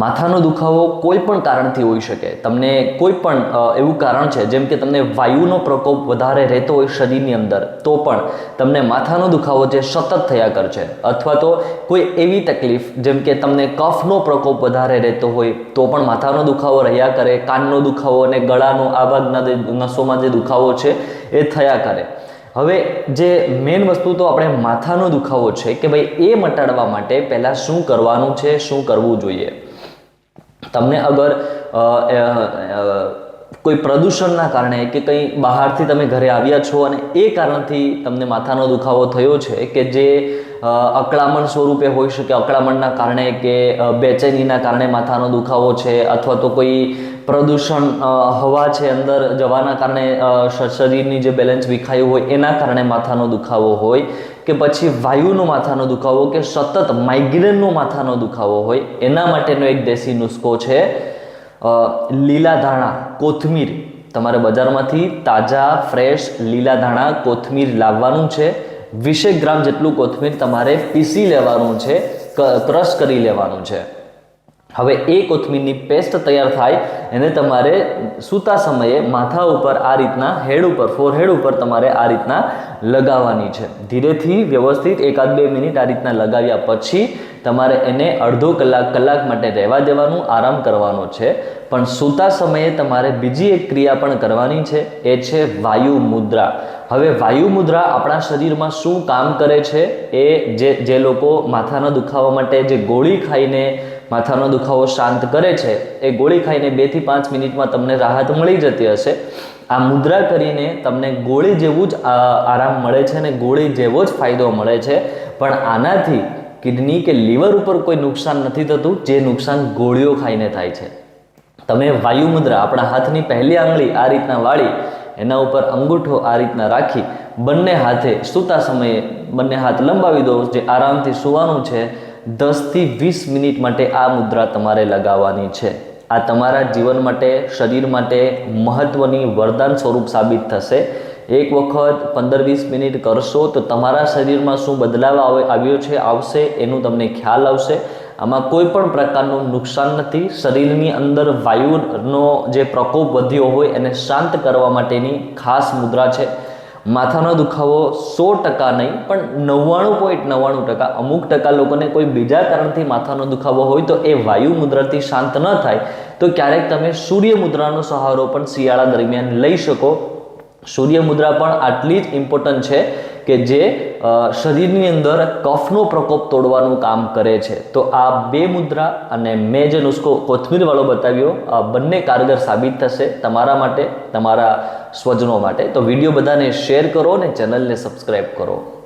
માથાનો દુખાવો કોઈ પણ કારણથી હોઈ શકે. તમને કોઈ પણ એવું કારણ છે, જેમ કે તમને વાયુનો પ્રકોપ વધારે રહેતો હોય શરીરની અંદર, તો પણ તમને માથાનો દુખાવો જે સતત થયા કરશે અથવા તો કોઈ એવી તકલીફ, જેમ કે તમને કફનો પ્રકોપ વધારે રહેતો હોય, તો પણ માથાનો દુખાવો રહ્યા કરે, કાનનો દુખાવો અને ગળાનો આ ભાગના નસોમાં જે દુખાવો છે, એ થયા કરે. હવે જે મેઇન વસ્તુ તો આપણે માથાનો દુખાવો છે, કે ભાઈ એ મટાડવા માટે પહેલાં શું કરવાનું છે, શું કરવું જોઈએ? તમને અગર કોઈ પ્રદૂષણના કારણે કે કંઈ બહારથી તમે ઘરે આવ્યા છો અને એ કારણથી તમને માથાનો દુખાવો થયો છે કે જે અકળામણ સ્વરૂપે હોઈ શકે. અકળામણના કારણે કે બેચેનીના કારણે માથાનો દુખાવો છે અથવા તો કોઈ પ્રદૂષણ હવા છે અંદર જવાના કારણે શરીરની જે બેલેન્સ વિખાયું હોય એના કારણે માથાનો દુખાવો હોય કે પછી વાયુનો માથાનો દુખાવો કે સતત માઇગ્રેનનો માથાનો દુખાવો હોય એના માટેનો એક દેશી નુસ્ખો છે લીલા ધાણા, કોથમીર. તમારે બજારમાંથી તાજા, ફ્રેશ, લીલા ધાણા, કોથમીર લાવવાનું છે. વીસેક ગ્રામ જેટલું કોથમીર તમારે પીસી લેવાનું છે ક્રશ કરી લેવાનું છે. હવે એ કોથમીરની પેસ્ટ તૈયાર થાય એને તમારે સૂતા સમયે માથા ઉપર આ રીતના હેડ ઉપર ફોરહેડ ઉપર તમારે આ રીતના લગાવવાની છે. ધીરેથી વ્યવસ્થિત એકાદ બે મિનિટ આ રીતના લગાવ્યા પછી તમારે એને અડધો કલાક કલાક માટે રહેવા દેવાનું, આરામ કરવાનો છે. પણ સૂતા સમયે તમારે બીજી એક ક્રિયા પણ કરવાની છે, એ છે વાયુ મુદ્રા. હવે વાયુ મુદ્રા આપણા શરીરમાં શું કામ કરે છે? એ જે જે લોકો માથાના દુખાવા માટે જે ગોળી ખાઈને માથાનો દુખાવો શાંત કરે છે, એ ગોળી ખાઈને બેથી પાંચ મિનિટમાં તમને રાહત મળી જતી હશે. આ મુદ્રા કરીને તમને ગોળી જેવું જ આરામ મળે છે અને ગોળી જેવો જ ફાયદો મળે છે. પણ આનાથી કિડની કે લીવર ઉપર કોઈ નુકસાન નથી થતું, જે નુકસાન ગોળીઓ ખાઈને થાય છે. તમે વાયુ મુદ્રા આપણા હાથની પહેલી આંગળી આ રીતના વાળી, એના ઉપર અંગૂઠો આ રીતના રાખી, બંને હાથે સૂતા સમયે બંને હાથ લંબાવી દો, જે આરામથી સૂવાનું છે દસથી વીસ મિનિટ માટે આ મુદ્રા તમારે લગાવવાની છે. આ તમારા જીવન માટે, શરીર માટે મહત્ત્વની વરદાન સ્વરૂપ સાબિત થશે. એક વખત પંદર વીસ મિનિટ કરશો તો તમારા શરીરમાં શું બદલાવ આવે, આવ્યો છે, આવશે એનું તમને ખ્યાલ આવશે. આમાં કોઈ પણ પ્રકારનું નુકસાન નથી. શરીરની અંદર વાયુનો જે પ્રકોપ વધ્યો હોય એને શાંત કરવા માટેની ખાસ મુદ્રા છે. માથાનો દુખાવો સો ટકા નહીં, પણ નવ્વાણું પોઈન્ટ નવ્વાણું ટકા. અમુક ટકા લોકોને કોઈ બીજા કારણથી માથાનો દુખાવો હોય તો એ વાયુ મુદ્રાથી શાંત ન થાય. તો ક્યારેક તમે સૂર્ય મુદ્રાનો સહારો પણ શિયાળા દરમિયાન લઈ શકો. સૂર્ય મુદ્રા પણ આટલી જ ઇમ્પોર્ટન્ટ છે કે જે શરીરની અંદર કફનો પ્રકોપ તોડવાનું કામ કરે છે. તો આ બે મુદ્રા અને મેં જે નુસ્ખો કોથમીરવાળો બતાવ્યો, આ બંને કારગર સાબિત થશે તમારા માટે, તમારા સ્વજનો માટે. તો વીડિયો બધાને શેર કરો અને ચેનલને સબસ્ક્રાઈબ કરો.